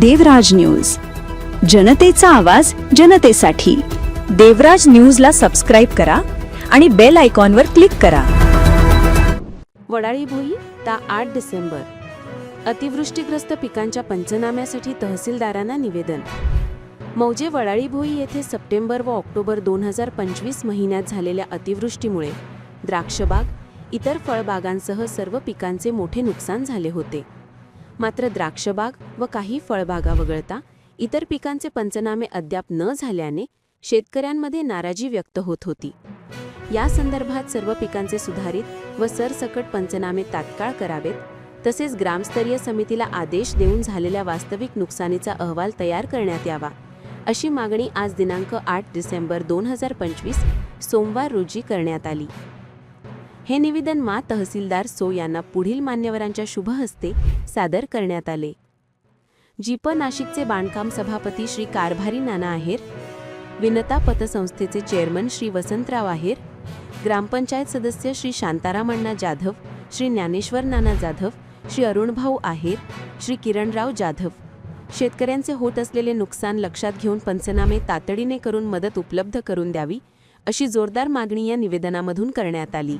देवराज news. जनतेचा आवाज जनतेसाठी. देवराज न्यूजला सबस्क्राईब करा आणि बेल आयकॉनवर क्लिक करा. वडाळी भुई ता आठ डिसेंबर. अतिवृष्टीग्रस्त पिकांच्या पंचनाम्यासाठी तहसीलदारांना निवेदन. मौजे वडाळी भोई येथे सप्टेंबर व ऑक्टोबर दोन हजार पंचवीस महिन्यात झालेल्या अतिवृष्टीमुळे द्राक्षबाग इतर फळबागांसह सर्व पिकांचे मोठे नुकसान झाले होते. मात्र द्राक्षबाग व काही फळबागा वगळता इतर पिकांचे पंचनामे अद्याप न झाल्याने शेतकऱ्यांमध्ये नाराजी व्यक्त होत होती. या संदर्भात सर्व पिकांचे सुधारित व सरसकट पंचनामे तात्काळ करावेत तसेच ग्रामस्तरीय समितीला आदेश देऊन झालेल्या वास्तविक नुकसानीचा अहवाल तयार करण्यात यावा अशी मागणी आज दिनांक आठ डिसेंबर दोन हजार पंचवीस सोमवार रोजी करण्यात आली. हे निवेदन मा तहसीलदार सो यांना पुढील मान्यवरांच्या शुभ हस्ते सादर करण्यात आले. जीप नाशिकचे बांधकाम सभापती श्री कारभारी नाना आहेर विनता पतसंस्थेचे चेअरमन श्री वसंतराव आहेर ग्रामपंचायत सदस्य श्री शांताराम अण्णा जाधव श्री ज्ञानेश्वर नाना जाधव श्री अरुणभाऊ आहेर श्री किरणराव जाधव. शेतकऱ्यांचे होत असलेले नुकसान लक्षात घेऊन पंचनामे तातडीने करून मदत उपलब्ध करून द्यावी अशी जोरदार मागणी या निवेदनामधून करण्यात आली.